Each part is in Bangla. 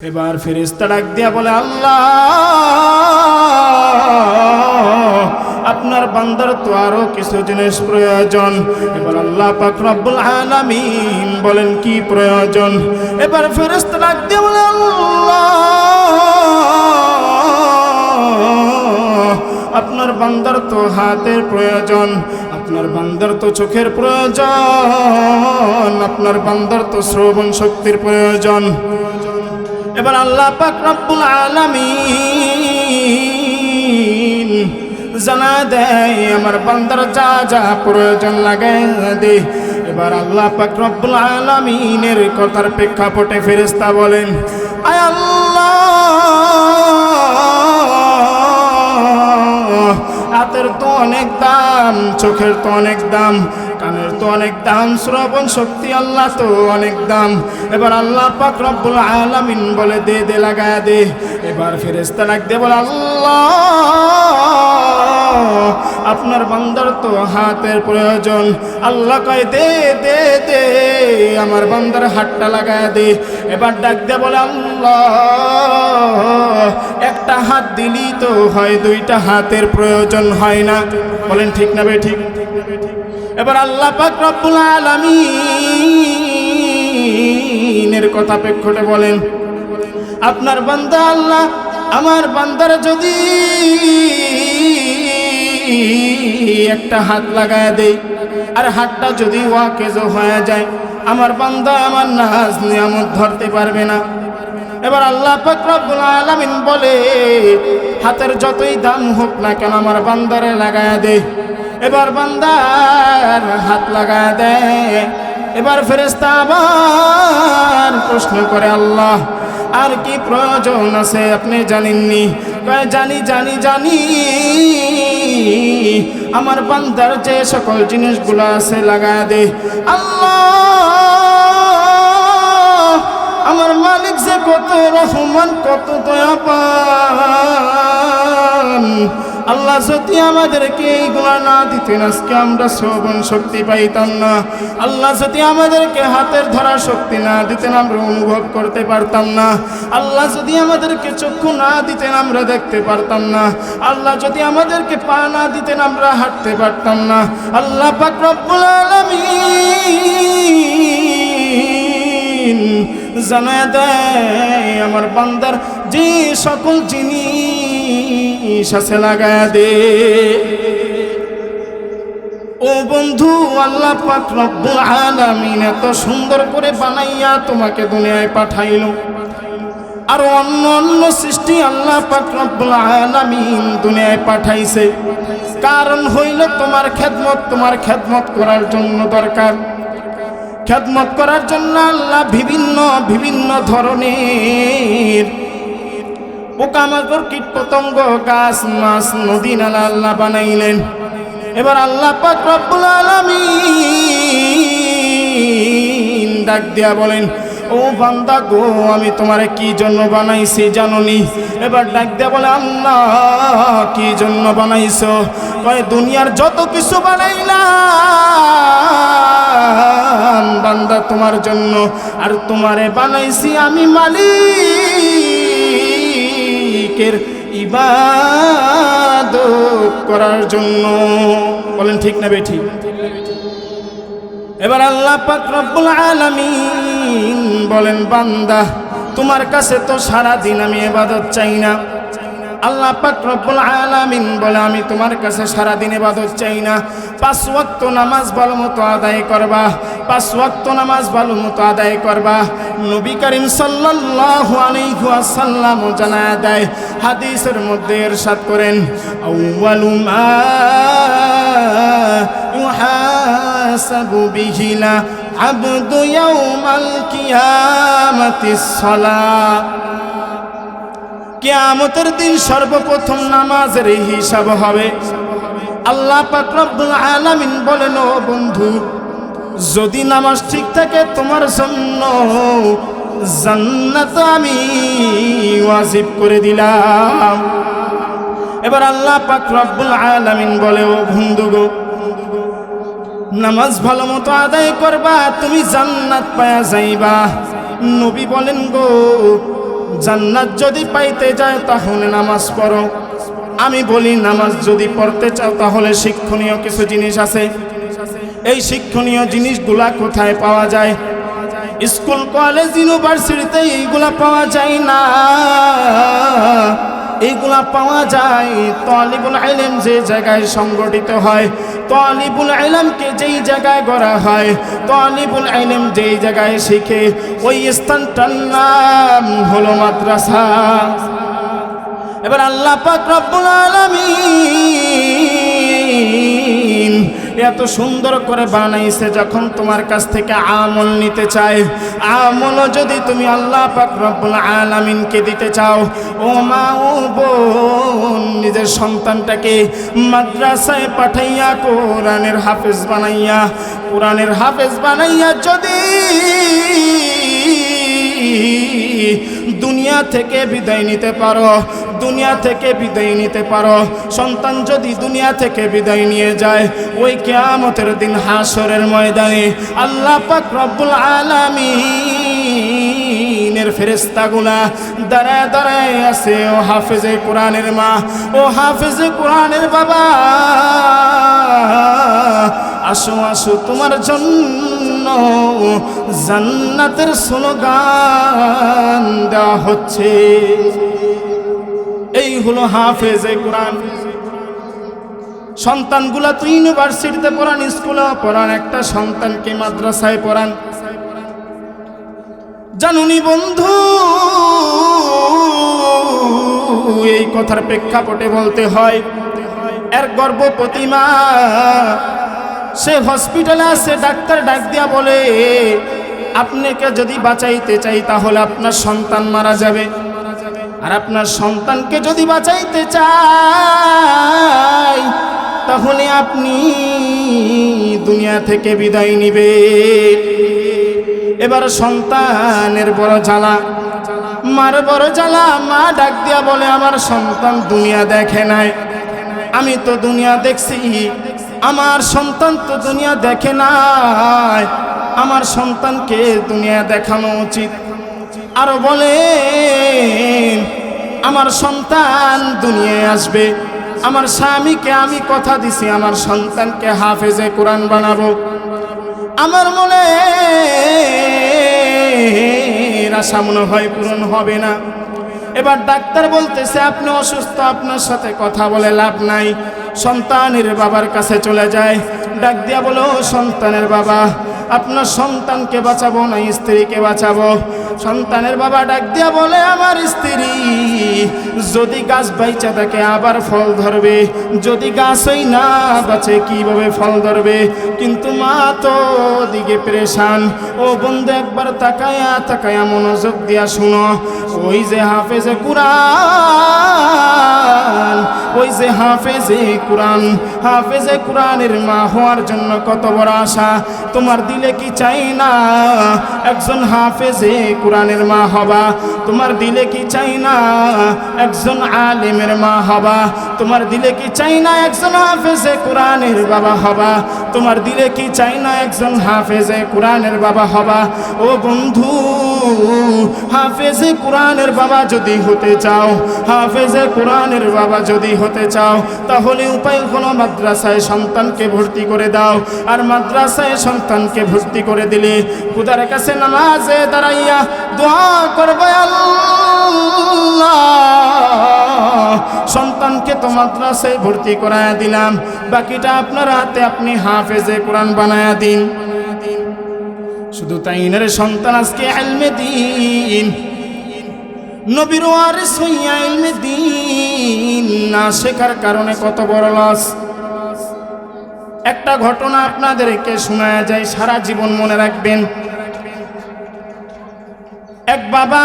এবার ফেরেস্তা ডাক দিয়া বলে, আল্লাহ, আপনার বান্দার তো আরও কিছু জিনিস প্রয়োজন। এবার আল্লাহ পাক আলামিন বলেন, কি প্রয়োজন? এবার ফেরেস্তা ডাক দিয়া বলে, আল্লাহ, আপনার বান্দার তো হাতের প্রয়োজন, আপনার বান্দার তো চোখের প্রয়োজন, আপনার বান্দার তো শ্রবণ শক্তির প্রয়োজন। এবার আল্লাহ পাক রব্বুল আলামিন জানা দেয়, আমার বান্দার যা যা প্রয়োজন লাগে দে। এবার আল্লাহ পাক রব্বুল আলামিনের কথার প্রেক্ষাপটে ফেরেস্তা বলেন, আয় আল্লাহ, হাতের তো অনেক দাম, চোখের তো অনেক দাম তো অনেক দাম, শ্রবণ শক্তি আল্লাহ তো অনেক দাম। এবার আল্লাহ পাক রব্বুল আলামিন বলে দে দে, লাগায় দে। এবার ফেরেস্তা লাগ দে বলে, আল্লাহ, আপনার বান্দার তো হাতের প্রয়োজন। আল্লাহ কয়, দে দে দে, আমার বান্দার হাতটা লাগায় দে। এবার ডাক দে বলে, আল্লাহ, একটা হাত দিলি তো হয়, দুইটা হাতের প্রয়োজন হয় না। বলেন ঠিক না বে ঠিক ঠিক না বে, ঠিক? এবার আল্লাহ পাক রব্বুল আলামিনের কথা প্রেক্ষটে বলেন, আপনার বান্দা আল্লাহ, আমার বান্দার যদি একটা হাত লাগায় দেই আর হাতটা যদি ওয়াকেজ হয়ে যায়, আমার বান্দা আমার নাজ নিয়ামত ধরতে পারবে না। এবার আল্লাহ পাক রব্বুল আলামিন বলে, হাতের যতই দাম হোক না কেন আমার বান্দারে লাগায় দে এবার বান্দার হাত লাগায় দেয় এবার ফেরেস্তা আবার প্রশ্ন করে, আল্লাহ, আর কি প্রয়োজন আছে আপনি জানেননি? জানি জানি জানি। আমার বান্দার যে সকল জিনিসগুলো আছে লাগায় দে। আল্লাহ, আমার মালিক যে কত রহমান, কত দয়া পান আল্লাহ যদি আমাদেরকে এইগুলা না দিতেন, আজকে আমরা শ্রবণ শক্তি পাইতাম না। আল্লাহ যদি আমাদেরকে হাতের ধরা শক্তি না দিতেন, আমরা অনুভব করতে পারতাম না। আল্লাহ যদি আমাদেরকে চক্ষু না দিতেন, আমরা দেখতে পারতাম না। আল্লাহ যদি আমাদেরকে পা না দিতেন, আমরা হাঁটতে পারতাম না। আল্লাহ পাক রব্বুল আলামিন জানা দেয়, আমার বান্দার যে সকল জিনিস আছে লাগা দে। ও বন্ধু, আল্লাহ পাক রব্বুল আলামিন এত সুন্দর করে বানাইয়া তোমাকে দুনিয়ায় পাঠাইল। আর অন্য অন্য সৃষ্টি আল্লাহ পাক রব্বুল আলামিন দুনিয়ায় পাঠাইছে। কারণ হইল তোমার খেদমত তোমার খেদমত করার জন্য দরকার। খেদমত করার জন্য আল্লাহ বিভিন্ন বিভিন্ন ধরনের পোকামাকড় কীট পতঙ্গ গাছ মাছ নদী নালা আল্লাহ বানাইলেন। এবার আল্লাহ পাক রব্বুল আলামিন ডাক দিয়া বলেন, ও বান্দা গো, আমি তোমারে কি জন্য বানাইছি জাননি? এবার ডাক দিয়া বলে, আল্লাহ, কি জন্য বানাইছো? কয়, দুনিয়ার যত কিছু বানাইলাম, বান্দা তোমার জন্য, আর তোমারে বানাইছি আমি মালিকের ইবাদত করার জন্য। বলেন ঠিক না বেঠি? এবার আল্লাহ পাক রব্বুল আলামিন বলেন, বান্দা, তোমার কাছে তো সারা দিন আমি এবাদত চাই না। আল্লাহ রব্বুল আলামিন বলে, আমি তোমার কাছে সারা দিন ইবাদত চাই না। পাঁচ ওয়াক্ত নামাজ ভালো মতো আদায় করবা, পাঁচ ওয়াক্ত নামাজ ভালো মতো আদায় করবা। নবী করিম সাল্লাল্লাহু আলাইহি ওয়াসাল্লাম জানায় দেয়, হাদিসের মধ্যে ইরশাদ করেন, আউয়ালু মা ইউহাসাবু বিহি লা আবদু ইয়াউমাল কিয়ামাতিস সালাহ। কিয়ামতের দিন সর্বপ্রথম নামাজের হিসাব হবে। আল্লাহ পাক রব্বুল আলামিন বলেন, ও বন্ধু, যদি নামাজ ঠিক থাকে তোমার জন্য জান্নাত আমি ওয়াজিব করে দিলাম। এবার আল্লাহ পাক রব্বুল আলামিন বলে, ও বন্ধু গো, নামাজ ভালো মতো আদায় করবা, তুমি জান্নাত পায়া যাইবা। নবী বলেন, গো জান্নাত যদি পাইতে যায় তাহলে নামাজ পড়ো। আমি বলি, নামাজ যদি পড়তে চাও তাহলে শিক্ষণীয় কিছু জিনিস আছে। এই শিক্ষণীয় জিনিসগুলা কোথায় পাওয়া যায়? স্কুল, কলেজ, ইউনিভার্সিটিতে এইগুলা পাওয়া যায় না। এইগুলা পাওয়া যায়। তলিবুল আইলেম যে জায়গায় সংগঠিত হয়, তলিবুল আইলামকে যেই জায়গায় গড়া হয়, তলিবুল আইলেম যেই জায়গায় শিখে, ওই স্থানটার নাম হলো মাদ্রাসা। এবার আল্লাহ পাক রব্বুল আলামিন এত সুন্দর করে বানাইছে যখন তোমার কাছ থেকে আমল নিতে চায়। আমল যদি তুমি আল্লাহ পাক রব্বুল আলামিনকে দিতে চাও, ও মা, ও বোন, নিজের সন্তানটাকে মাদ্রাসায় পাঠাইয়া, কোরআনের হাফেজ বানাইয়া, কোরআনের হাফেজ বানাইয়া যদি দুনিয়া থেকে বিদায় নিতে পারো, দুনিয়া থেকে বিদায় নিতে পারো। সন্তান যদি দুনিয়া থেকে বিদায় নিয়ে যায়, ওই কেয়ামতের দিন হাসরের ময়দানে আল্লাহ পাক রব্বুল আলামিনের ফেরেস্তাগুলা দাঁড়ায় দাঁড়ায় আছে। ও হাফেজে কোরআনের মা, ও হাফেজে কোরআনের বাবা, আসো আসো তোমার জন্য জান্নাতের স্লোগান দেওয়া হচ্ছে। এই হলো হাফেজে কোরআন। সন্তানগুলা তো ইউনিভার্সিটিতে পড়ান স্কুলে পড়ান, একটা সন্তানকে মাদ্রাসায় পড়ান। জানুনি বন্ধু, এই কথার প্রেক্ষাপটে বলতে হয়, এর গর্ভবতী মা সে হসপিটালে আসে, ডাক্তার ডাক দিয়া বলে, আপনাকে যদি বাঁচাইতে চাই তাহলে আপনার সন্তান মারা যাবে। আর আপনার সন্তানকে যদি বাঁচাইতে চাই, তাহলে আপনি দুনিয়া থেকে বিদায় নিবে এবার সন্তানের বড় জ্বালা, মার বড় জ্বালা, মা ডাক দিয়া বলে, আমার সন্তান দুনিয়া দেখে নাই। আমি তো দুনিয়া দেখছি আমার সন্তান তো দুনিয়া দেখে নাই। আমার সন্তানকে দুনিয়া দেখানো উচিত। আরও বলে আমার সন্তান দুনিয়ায় আসবে। আমার স্বামীকে আমি কথা দিছি, আমার সন্তানকে হাফেজে কোরআন বানাবো। আমার মনে আশা মনে হয় পূরণ হবে না। এবার ডাক্তার বলতেছে, আপনি অসুস্থ, আপনার সাথে কথা বলে লাভ নাই। সন্তানের বাবার কাছে চলে যায়। ডাক দিয়া বলো, সন্তানের বাবা, আপনার সন্তানকে বাঁচাবো না, স্ত্রীকে বাঁচাবো? সন্তানের বাবা ডাক দিয়া বলে, আমার স্ত্রী, যদি গাছ বাইচা থাকে, আবার ফল ধরবে। যদি গাছই না বাঁচে, কীভাবে ফল ধরবে? কিন্তু মা তো দিকে প্রেশান। ও বন্ধু, একবার তাকায়া তাকায়া মনোযোগ দিয়া শুনো। ওই যে হাফেজে কুরআন ওই যে হাফেজে কুরআন। হাফেজে কুরআনের মা হওয়ার জন্য কত বড় আশা? তোমার দিলে কি চাই না? একজন হাফেজে কোরআনের মা হবা। তোমার দিলে কি চাই না? একজন আলিমের মা হবা। তোমার দিলে কি চাই না? একজন হাফেজে কোরআনের বাবা হবা। তোমার দিলে কি চাই না? একজন হাফেজে কোরআনের বাবা হবা। ও বন্ধু, হাফেজে কোরআনের বাবা যদি হতে চাও, হাফেজে কোরআনের বাবা যদি হতে চাও, তাহলে উপায় হলো মাদ্রাসায় সন্তানকে ভর্তি করে দাও। আর মাদ্রাসায় সন্তানকে ভর্তি করে দিলে খুদার কাছে নামাজে দাঁড়াইয়া দোয়া করবে সন্তানকে তো মাদ্রাসায় ভর্তি করায়া দিলাম, বাকিটা আপনার হাতে আপনি হাফেজে কোরআন বানায়া দিন। শুধু তাই না রে সন্তান, আজকে আলমে দিন। নবীর ওয়ারিস হইয়া আলমে দিন। না শেখার কারণে কত বড় লস একটা ঘটনা আপনাদেরকে শোনা যায় সারা জীবন মনে রাখবেন। এক বাবা,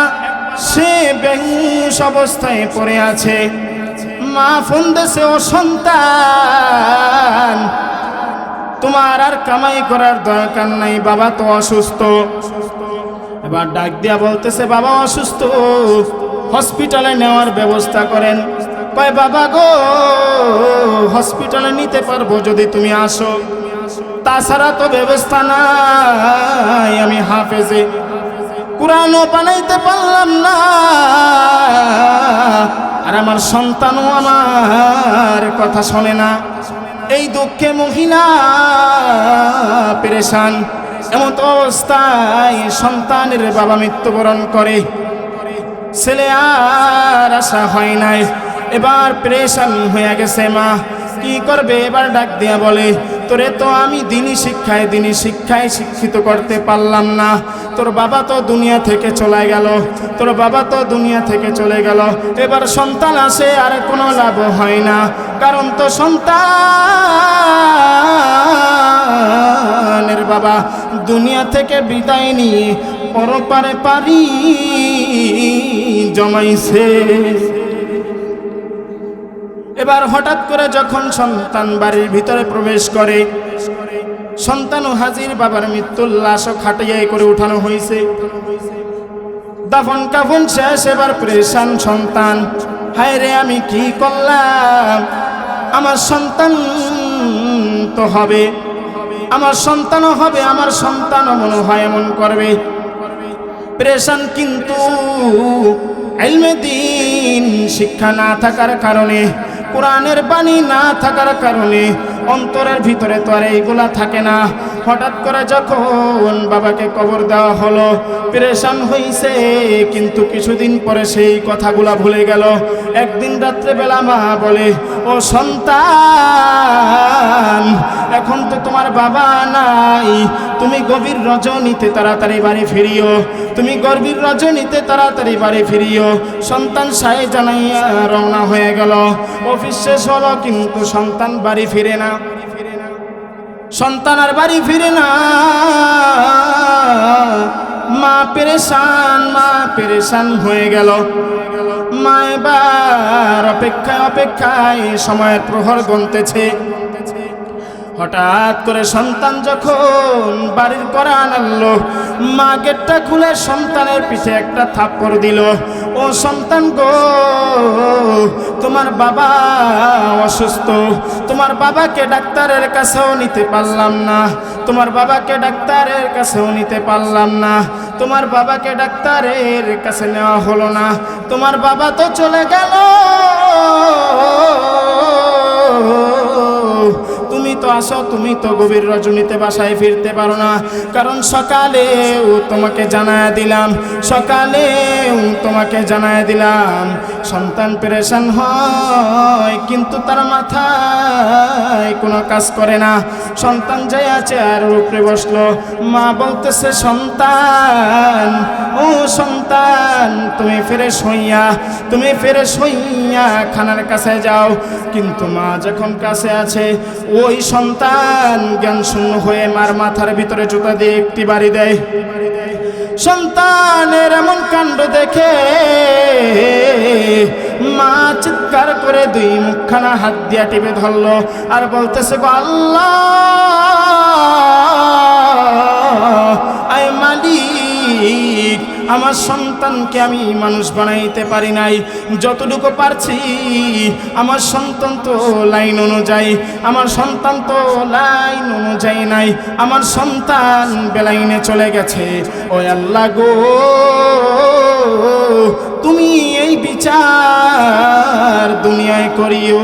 সে বেহুশ অবস্থায় পড়ে আছে। মা ফোন দেশে ও সন্তান, তোমার আর কামাই করার দরকার নাই, বাবা তো অসুস্থ। এবার ডাক দিয়া বলতেছে, বাবা অসুস্থ, হসপিটালে নেওয়ার ব্যবস্থা করেন। কয় বাবা গো হসপিটালে নিতে পারব যদি তুমি আসো। তাছাড়া তো ব্যবস্থা নাই আমি হাফেজে। কোরআনও বানাইতে পারলাম না। আর আমার সন্তানও আমার কথা শোনে না। এই দুঃখে মহিলা, পেরেশান, এমত অবস্থায় সন্তানের বাবা মৃত্যুবরণ করে। ছেলে আর আশা হয় নাই। এবার প্রেশান হয়ে গেছে মা। কি করবে এবার ডাক দিয়া বলে, তোরে তো আমি দিনী শিক্ষায় দিনী শিক্ষায় শিক্ষিত করতে পারলাম না। তোর বাবা তো দুনিয়া থেকে চলে গেল, তোর বাবা তো দুনিয়া থেকে চলে গেল। এবার সন্তান আসে আর কোনো লাভ হয় না। কারণ তো সন্তানের বাবা দুনিয়া থেকে বিদায় নিয়ে পরপারে পারি জমাইছে। এবার হঠাৎ করে যখন সন্তান বাড়ির ভিতরে প্রবেশ করে, সন্তান ও হাজির বাবার মৃত্যুর লাশও খাটিয়াই করে উঠানো হয়েছে। দাফন কাফন শেষ, এবার প্রেশান সন্তান, হায় রে, আমি কি করলাম? আমার সন্তান তো হবে, আমার সন্তানও হবে, আমার সন্তানও মনে হয় এমন করবে। প্রেশান কিন্তু এলমে দিন শিক্ষা না থাকার কারণে কোরআনের বাণী না থাকার কারণে অন্তরের ভিতরে তো আর এইগুলা থাকে না। হঠাৎ করে যখন বাবাকে কবর দেওয়া হলো, প্রেশান হইছে, কিন্তু কিছুদিন পরে সেই কথাগুলা ভুলে গেল। একদিন রাত্রেবেলা মা বলে, ও সন্তান, এখন তো তোমার বাবা নাই। তুমি গভীর রজনীতে তাড়াতাড়ি বাড়ি ফিরিও। তুমি গর্ভীর রজনীতে তাড়াতাড়ি বাড়ি ফিরিও। সন্তান সাহে জানাইয়া রওনা হয়ে গেল। অফিস শেষ হলো, কিন্তু সন্তান বাড়ি ফিরে না। সন্তান আর বাড়ি ফিরে না। মা পেরেশান মা পেরেশান হয়ে গেল। মা এবার অপেক্ষায় অপেক্ষায় সময়ের প্রহর গনতেছে হঠাৎ করে সন্তান যখন বাড়ির করা আনলো, মা গেটটা খুলে সন্তানের পিছে একটা থাপ্পড় দিল। ও সন্তান গো, তোমার বাবা অসুস্থ। তোমার বাবাকে ডাক্তারের কাছেও নিতে পারলাম না। তোমার বাবাকে ডাক্তারের কাছেও নিতে পারলাম না। তোমার বাবাকে ডাক্তারের কাছে নেওয়া হলো না। তোমার বাবা তো চলে গেল। তো আসো, তুমি তো গভীর রজনীতে বাসায় ফিরতে পারো না। কারণ সকালেও তোমাকে জানায় দিলাম, সকালেও তোমাকে জানায় দিলাম, সন্তান পেরেশান হয়, কিন্তু তার মাথায় কোনো কাজ করে না। সন্তান যাই আছে আর উপরে বসল, মা বলতেছে, সন্তান, ও সন্তান, তুমি ফেরে সইয়া তুমি ফেরে সইয়া খানার কাছে যাও। কিন্তু মা যখন কাছে আছে, ওই সন্তান, জ্ঞান শূন্য হয়ে মার মাথার ভিতরে জুতা দিয়ে একটি বাড়ি দেয়। সন্তানের এমন কাণ্ড দেখে মা চিৎকার করে দুই মুখখানা হাত দিয়া টিপে ধরল আর বলতেছে, গো আল্লাহ আমার সন্তানকে আমি মানুষ বানাইতে পারি নাই। যতটুকু পারছি, আমার সন্তান তো লাইন অনুযায়ী, আমার সন্তান তো লাইন অনুযায়ী নাই। আমার সন্তান বেলাইনে চলে গেছে। ও আল্লাহ গো, তুমি এই বিচার দুনিয়ায় করিও।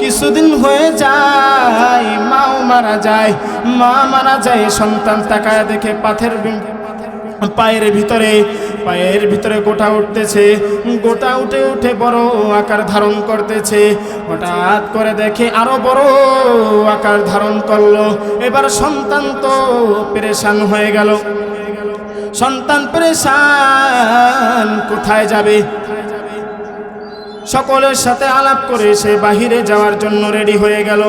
কিছুদিন হয়ে যায়, মাও মারা যায়। মা মারা যায়, সন্তান তাকায় দেখে পাথের পায়ের ভিতরে পায়ের ভিতরে গোটা উঠতেছে, গোটা উঠে উঠে বড় আকার ধারণ করতেছে। হঠাৎ করে দেখে আরও বড় আকার ধারণ করল। এবার সন্তান তো পেরেশান হয়ে গেল। সন্তান পেরেশান কোথায় যাবে? সকলের সাথে আলাপ করে সে বাহিরে যাওয়ার জন্য রেডি হয়ে গেল।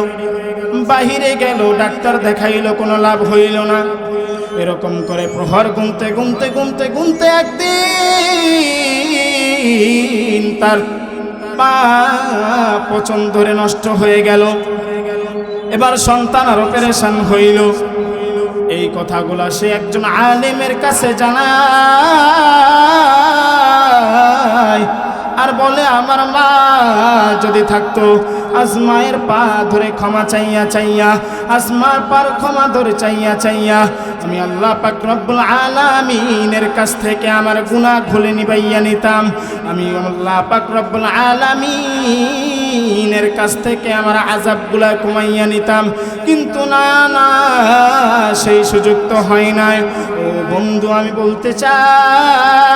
বাহিরে গেল, ডাক্তার দেখাইল, কোনো লাভ হইল না। এরকম করে প্রহর গুনতে গুনতে গুনতে গুনতে একদিন তার পা পচন ধরে নষ্ট হয়ে গেল। এবার সন্তান আরও পেরেশান হইল। এই কথাগুলা সে একজন আলেমের কাছে জানায়। আর বলে, আমার মা যদি থাকতো আসমায়ের পা ধরে ক্ষমা চাইয়া চাইয়া আসমার পার ক্ষমা ধরে চাইয়া চাইয়া, আমি আল্লাহ পাক রব্বুল আলামিনের কাছ থেকে আমার গুনাহ খুলে নিবাইয়া নিতাম। আমি আল্লাহ পাক রব্বুল আলামিনের কাছ থেকে আমার আজাবগুলা কমাইয়া নিতাম। কিন্তু না না, সেই সুযোগ তো হয় নাই। ও বন্ধু, আমি বলতে চাই,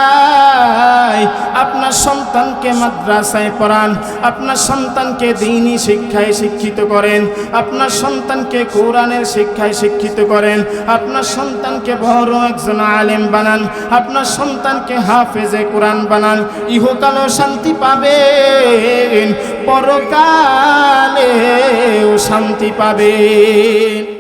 আপনার সন্তানকে মাদ্রাসায় পড়ান, আপনার সন্তানকে দিনই শিক্ষায় শিক্ষিত করেন, আপনার সন্তানকে কোরআনের শিক্ষায় শিক্ষিত করেন, আপনার সন্তানকে বড় একজন আলেম বানান, আপনার সন্তানকে হাফেজে কোরআন বানান, ইহকালেও শান্তি পাবেন। পরকালেও শান্তি পাবেন